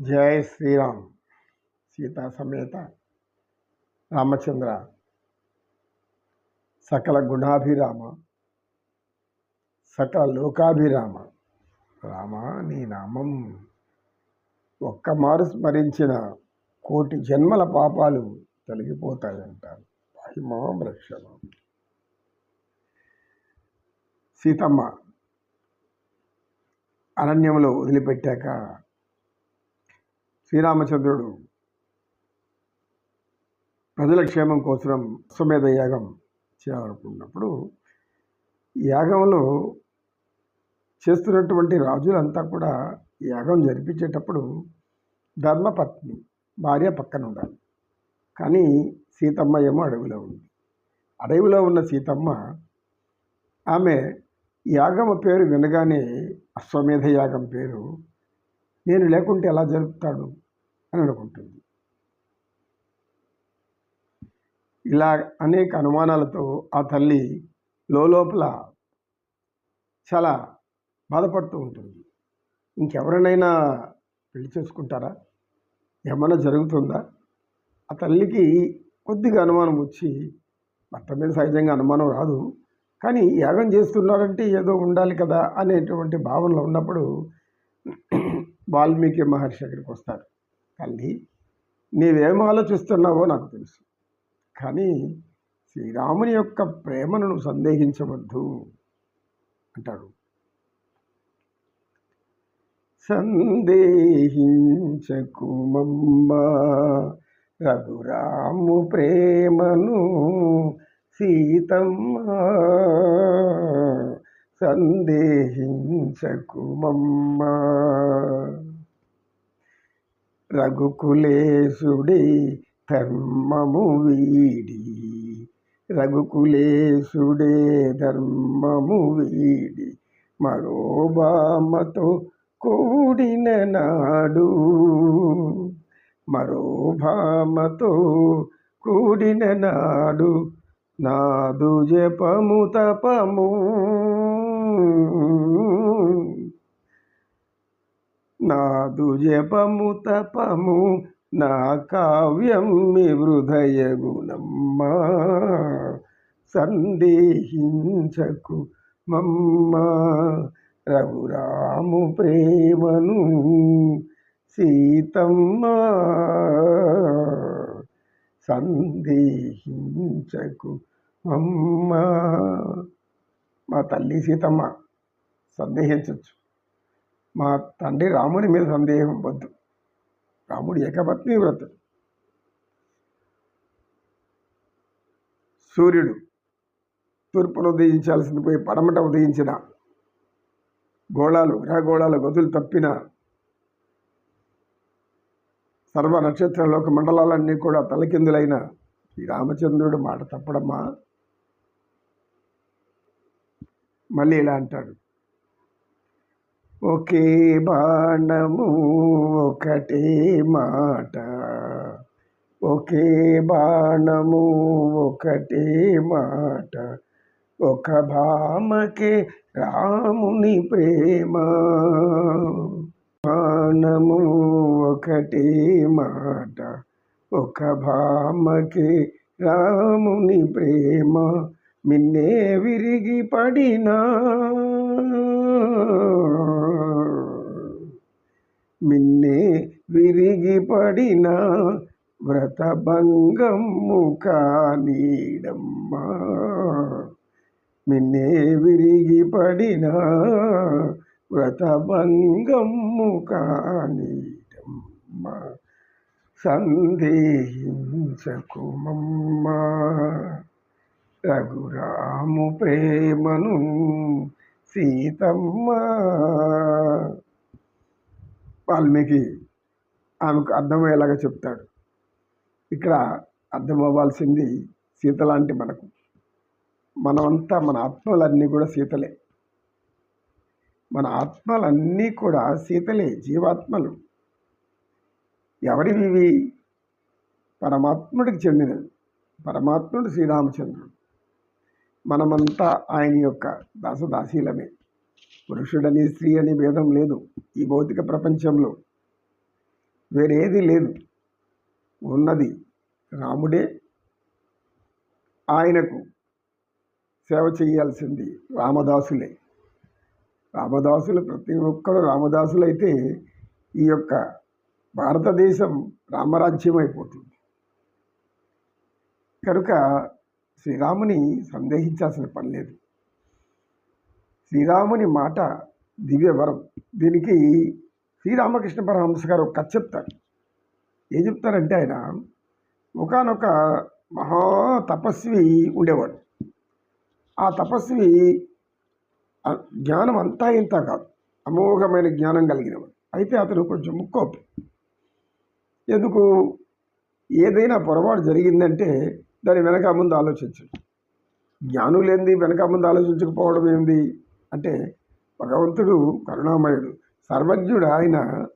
జయ శ్రీరామ్. సీతా సమేత రామచంద్ర సకల గుణాభిరామ సకల లోకాభిరామ. రామ నీ నామం. ఒక్క మారు స్మరించిన కోటి జన్మల పాపాలు తొలగిపోతాయంటారు. మహిమా వృక్షమ సీతమ్మ అరణ్యంలో వదిలిపెట్టాక శ్రీరామచంద్రుడు ప్రజల క్షేమం కోసం అశ్వమేధ యాగం చేయాలనుకున్నప్పుడు యాగంలో చేస్తున్నటువంటి రాజులంతా కూడా యాగం జరిపించేటప్పుడు ధర్మపత్ని భార్య పక్కన ఉండాలి. కానీ సీతమ్మ ఏమో అడవిలో ఉంది. అడవిలో ఉన్న సీతమ్మ ఆమె యాగం పేరు వినగానే అశ్వమేధ యాగం పేరు నేను లేకుంటే ఎలా జరుపుతాడు అని అనుకుంటుంది. ఇలా అనేక అనుమానాలతో ఆ తల్లి లోపల చాలా బాధపడుతూ ఉంటుంది. ఇంకెవరినైనా పెళ్ళి చేసుకుంటారా? ఏమైనా జరుగుతుందా? ఆ తల్లికి కొద్దిగా అనుమానం వచ్చి భర్త మీద సహజంగా అనుమానం రాదు. కానీ యాగం చేస్తున్నారంటే ఏదో ఉండాలి కదా అనేటువంటి భావనలో ఉన్నప్పుడు వాల్మీకి మహర్షి అక్కడికి వస్తారు తల్లి నీవేం ఆలోచిస్తున్నావో నాకు తెలుసు. కానీ శ్రీరాముని యొక్క ప్రేమను నువ్వు సందేహించవద్దు అంటాడు. సందేహించకు రఘురాము ప్రేమను సీతమ్మ. సందేహించకు మమ్మ రఘుకులేశుడి ధర్మము వీడి. రఘుకులేశుడే ధర్మము వీడి. మరోబామతో కూడిన నాడు. మరో భామతో కూడిన నాడు. నాదు జపము తపము. నాదు జపము తపము నా కావ్యం మీ హృదయ గుణమ్మ. సందేహించకు మమ్మ. రఘురాము ప్రేమను సీతమ్మ. సందేహించకు అమ్మ మా తల్లి సీతమ్మ సందేహించవచ్చు మా తండ్రి రాముని మీద సందేహం వద్దు. రాముడు ఏకపత్ని వ్రతుడు. సూర్యుడు తూర్పును ఉదయించాల్సింది పోయి పడమట ఉదయించిన గోళాలు గ్రహగోళాలు గదులు తప్పిన సర్వ నక్షత్రలోక మండలాలన్నీ కూడా తలకిందులైన శ్రీరామచంద్రుడు రామచంద్రుడు మాట తప్పడమ్మా. మళ్ళీ ఇలా అంటాడు. ఒకే బాణము ఒకటే మాట. ఒకే బాణము ఒకటే మాట. ఒక భామకే రాముని ప్రేమ. బాణము ఒకటే మాట. ఒక భామకే రాముని ప్రేమ. మిన్నే విరిగి పడినా. మిన్నే విరిగి పడిన వ్రతభంగము కానీడమ్మా మిన్నే విరిగి పడిన వ్రతభంగము కానీడమ్మా సందేహించకుమమ్మా రఘురాము ప్రేమను సీతమ్మ. వాల్మీకి ఆమెకు అర్థమయ్యేలాగా చెప్తాడు. ఇక్కడ అర్థమవ్వాల్సింది సీత లాంటి మనకు. మనమంతా మన ఆత్మలన్నీ కూడా సీతలే. మన ఆత్మలన్నీ కూడా సీతలే జీవాత్మలు. ఎవరివి ఇవి? పరమాత్ముడికి చెందినవి. పరమాత్ముడు శ్రీరామచంద్రుడు. మనమంతా ఆయన యొక్క దాసదాసీలమే. పురుషుడని స్త్రీ అని భేదం లేదు ఈ భౌతిక ప్రపంచంలో. వేరేది లేదు. ఉన్నది రాముడే. ఆయనకు సేవ చేయాల్సింది రామదాసులే. రామదాసులు ప్రతి ఒక్కరు రామదాసులు అయితే ఈ యొక్క భారతదేశం రామరాజ్యం అయిపోతుంది. కనుక శ్రీరాముని సందేహించాల్సిన పని లేదు. శ్రీరాముని మాట దివ్యవరం దీనికి శ్రీరామకృష్ణ పరమహంస గారు ఒక కథ చెప్తారు. ఏం చెప్తారంటే ఆయన ఒకనొక మహా తపస్వి ఉండేవాడు. ఆ తపస్వి జ్ఞానం అంతా ఇంత కాదు. అమోఘమైన జ్ఞానం కలిగినవాడు. అయితే అతను కొంచెం ముక్కోపి. ఎందుకు? ఏదైనా పొరపాటు జరిగిందంటే దాని వెనక ముందు ఆలోచించడు. జ్ఞానులేంది వెనక ముందు ఆలోచించకపోవడం ఏంది? అంటే భగవంతుడు కరుణామయుడు. సర్వజ్ఞుడు ఆయన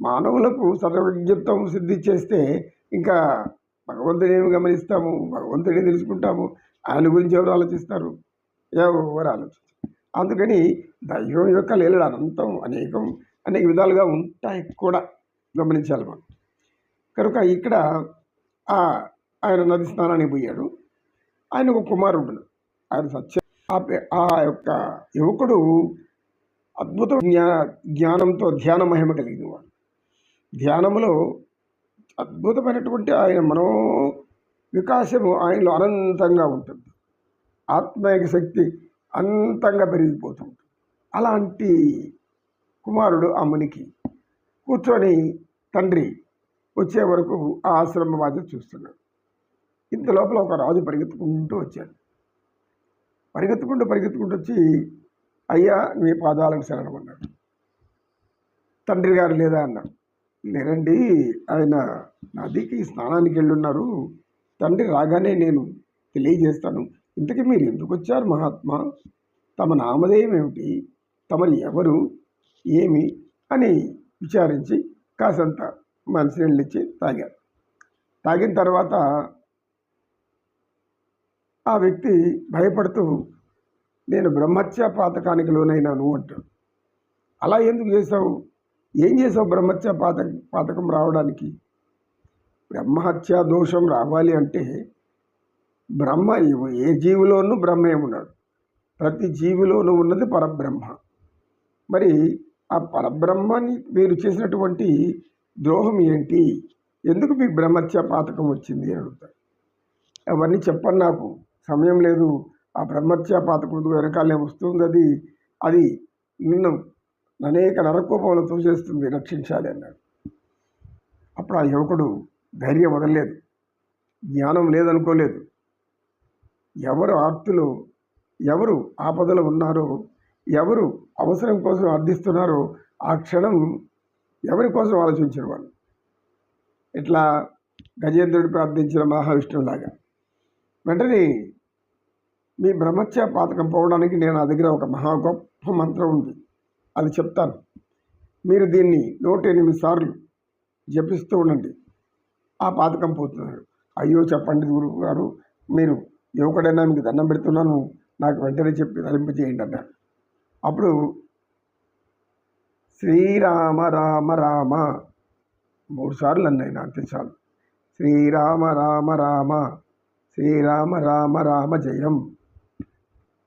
మానవులకు సర్వజ్ఞత్వం సిద్ధి చేస్తే ఇంకా భగవంతుడు ఏమి గమనిస్తాము? భగవంతుడే తెలుసుకుంటాము. ఆయన గురించి ఎవరు ఆలోచిస్తారు? ఎవరు ఆలోచించారు. అందుకని దైవం యొక్క లీలలు అనంతం అనేకం అనేక విధాలుగా ఉంటాయి కూడా. గమనించాలి మనం. కనుక ఇక్కడ ఆ ఆయన నది స్నానానికి పోయాడు. ఆయన ఒక కుమారుడు ఆయన సత్య ఆ ఆ యొక్క యువకుడు అద్భుత జ్ఞా జ్ఞానంతో ధ్యాన మహిమ కలిగిన వాడు ధ్యానములో అద్భుతమైనటువంటి ఆయన మనో వికాసము ఆయనలో అనంతంగా ఉంటుంది. ఆత్మీయ శక్తి అనంతంగా పెరిగిపోతుంది అలాంటి కుమారుడు ఆ మునికి. కూర్చొని తండ్రి వచ్చే వరకు ఆ ఆశ్రమ బాధ్యత చూస్తున్నాడు. ఇంత లోపల ఒక రాజు పరిగెత్తుకుంటూ వచ్చాడు. పరిగెత్తుకుంటూ పరిగెత్తుకుంటూ వచ్చి అయ్యా మీ పాదాలకు శరణమన్నాడు తండ్రి గారు లేదా? అన్నాడు. లేరండి ఆయన నదికి స్నానానికి వెళ్ళున్నారు. తండ్రి రాగానే నేను తెలియజేస్తాను. ఇంతకీ మీరు ఎందుకు వచ్చారు మహాత్మా? తమ నామధేయం ఏమిటి? తమరు ఎవరు? ఏమి? అని విచారించి కాసంత మనసు ఇచ్చి తాగారు తాగిన తర్వాత ఆ వ్యక్తి భయపడుతూ నేను బ్రహ్మత్య పాతకానికి లోనైనాను అంటాడు. అలా ఎందుకు చేసావు ఏం చేసావు బ్రహ్మత్య పాత పాతకం రావడానికి? బ్రహ్మహత్య దోషం రావాలి అంటే బ్రహ్మ ఏ జీవిలోనూ బ్రహ్మే ఉన్నాడు ప్రతి జీవిలోనూ ఉన్నది పరబ్రహ్మ. మరి ఆ పరబ్రహ్మని మీరు చేసినటువంటి ద్రోహం ఏంటి? ఎందుకు మీకు బ్రహ్మత్య పాతకం వచ్చింది అని అడుగుతాడు. అవన్నీ చెప్పండి నాకు. సమయం లేదు. ఆ బ్రహ్మత్య పాతకుడు వెనకాలే వస్తుంది అది అది నిన్ను అనేక నరకోపంలో తోచేస్తుంది రక్షించాలి అన్నాడు. అప్పుడు ఆ యువకుడు ధైర్యం వదలలేదు. జ్ఞానం లేదనుకోలేదు. ఎవరు ఆర్తులు ఎవరు ఆపదలో ఉన్నారో ఎవరు అవసరం కోసం అర్థిస్తున్నారో ఆ క్షణం ఎవరి కోసం ఆలోచించిన వాళ్ళు. ఇట్లా గజేంద్రుడు ప్రార్థించిన మహావిష్ణువులాగా. వెంటనే మీ బ్రహ్మత్య పాతకం పోవడానికి నేను నా దగ్గర ఒక మహా గొప్ప మంత్రం ఉంది. అది చెప్తాను. మీరు దీన్ని నూట ఎనిమిది సార్లు జపిస్తూ ఉండండి. ఆ పాతకం పోతున్నారు. అయ్యో చెప్పండి గురువు గారు మీరు యువకుడైనా మీకు దండం పెడుతున్నాను. నాకు వెంటనే చెప్పి తరింపజేయండి అన్నాడు అప్పుడు శ్రీరామ రామ రామ మూడు సార్లు అన్నాయి అంతే చాలు శ్రీరామ రామ రామ శ్రీరామ రామ రామ జయం.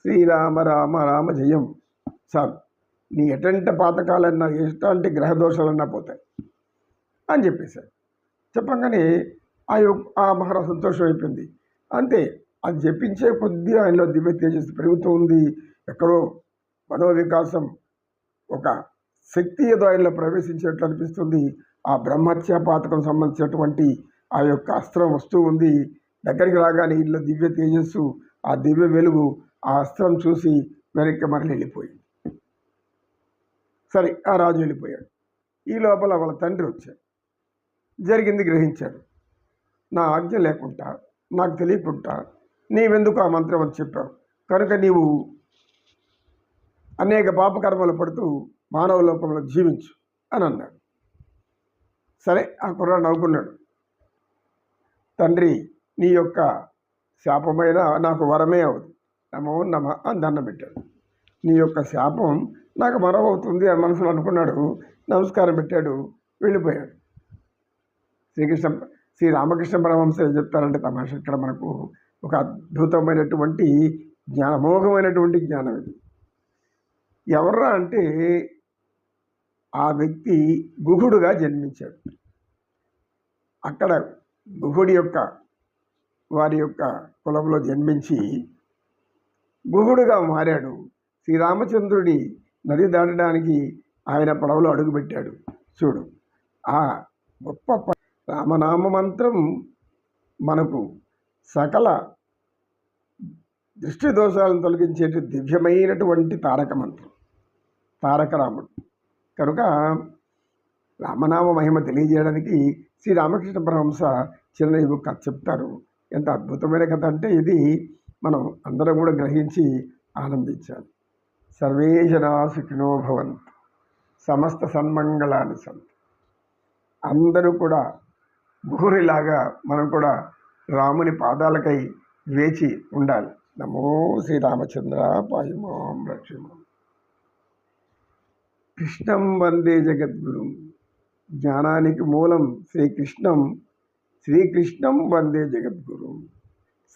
శ్రీరామ రామ రామ జయం. సార్ నీ ఎటంటి పాతకాలన్నా ఎట్లాంటి గ్రహదోషాలన్నా పోతాయి అని చెప్పేశారు చెప్పగానే ఆ ఆ మహారాజ్ సంతోషం అయిపోయింది. అంతే అది జపించే కొద్దీ ఆయనలో దివ్య తేజస్సు పెరుగుతూ ఉంది. ఎక్కడో మనోవికాసం ఒక శక్తి ఏదో ఆయనలో ప్రవేశించేట్లు అనిపిస్తుంది. ఆ బ్రహ్మత్య పాతకం సంబంధించినటువంటి ఆ యొక్క అస్త్రం వస్తూ ఉంది. దగ్గరికి రాగానే ఇల్లు దివ్య తేజస్సు ఆ దివ్య వెలుగు ఆ అస్త్రం చూసి వెనక్కి మరలి వెళ్ళిపోయింది. సరే ఆ రాజు వెళ్ళిపోయాడు. ఈ లోపల వాళ్ళ తండ్రి వచ్చాడు. జరిగింది గ్రహించాడు. నా ఆజ్ఞ లేకుండా నాకు తెలియకుండా నీవెందుకు ఆ మంత్రం అని చెప్పావు? కనుక నీవు అనేక పాపకర్మలు పడుతూ మానవ లోకంలో జీవించు అని అన్నాడు. సరే ఆ కుర్రాడు నవ్వుకున్నాడు. తండ్రి నీ యొక్క శాపమైన నాకు వరమే అవుతుంది. నమో నమ అని దండం పెట్టాడు. నీ యొక్క శాపం నాకు వరం అవుతుంది అని మనసులో అనుకున్నాడు. నమస్కారం పెట్టాడు. వెళ్ళిపోయాడు. శ్రీకృష్ణ శ్రీ రామకృష్ణ పరమహంస ఏం చెప్తారంటే తమాష ఇక్కడ మనకు ఒక అద్భుతమైనటువంటి జ్ఞానమోఘమైనటువంటి జ్ఞానం ఇది. ఎవర్రా అంటే ఆ వ్యక్తి గుహుడుగా జన్మించాడు. అక్కడ గుహుడి యొక్క వారి యొక్క కులంలో జన్మించి గుహుడుగా మారాడు. శ్రీరామచంద్రుడి నది దాటడానికి ఆయన పడవలో అడుగుపెట్టాడు. చూడు ఆ గొప్ప రామనామ మంత్రం మనకు సకల దృష్టి దోషాలను తొలగించే దివ్యమైనటువంటి తారక మంత్రం. తారక రాముడు కనుక రామనామ మహిమ తెలియజేయడానికి శ్రీ రామకృష్ణ పరహంస చిన్న కథ చెప్తారు. ఎంత అద్భుతమైన కథ అంటే ఇది మనం అందరం కూడా గ్రహించి ఆనందించాలి. సర్వే జనా సుఖినో భవంతు. సమస్త సన్మంగళాన్ని సంతు. అందరూ కూడా గుహురిలాగా మనం కూడా రాముని పాదాలకై వేచి ఉండాలి. నమో శ్రీరామచంద్ర పాయమాం రక్షమాం కృష్ణం వందే జగద్గురు. జ్ఞానానికి మూలం శ్రీకృష్ణం శ్రీకృష్ణం వందే జగద్గురు.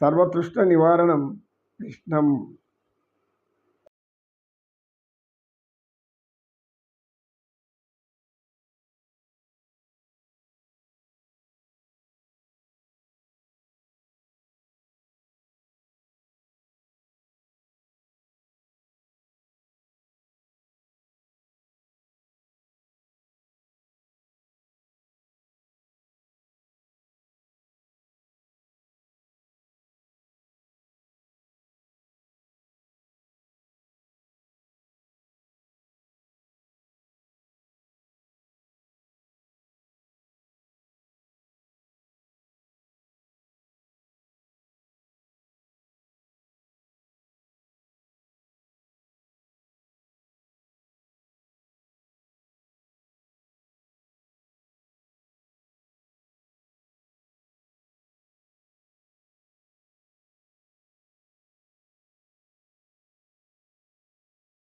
సర్వతృష్ణ నివారణం కృష్ణం.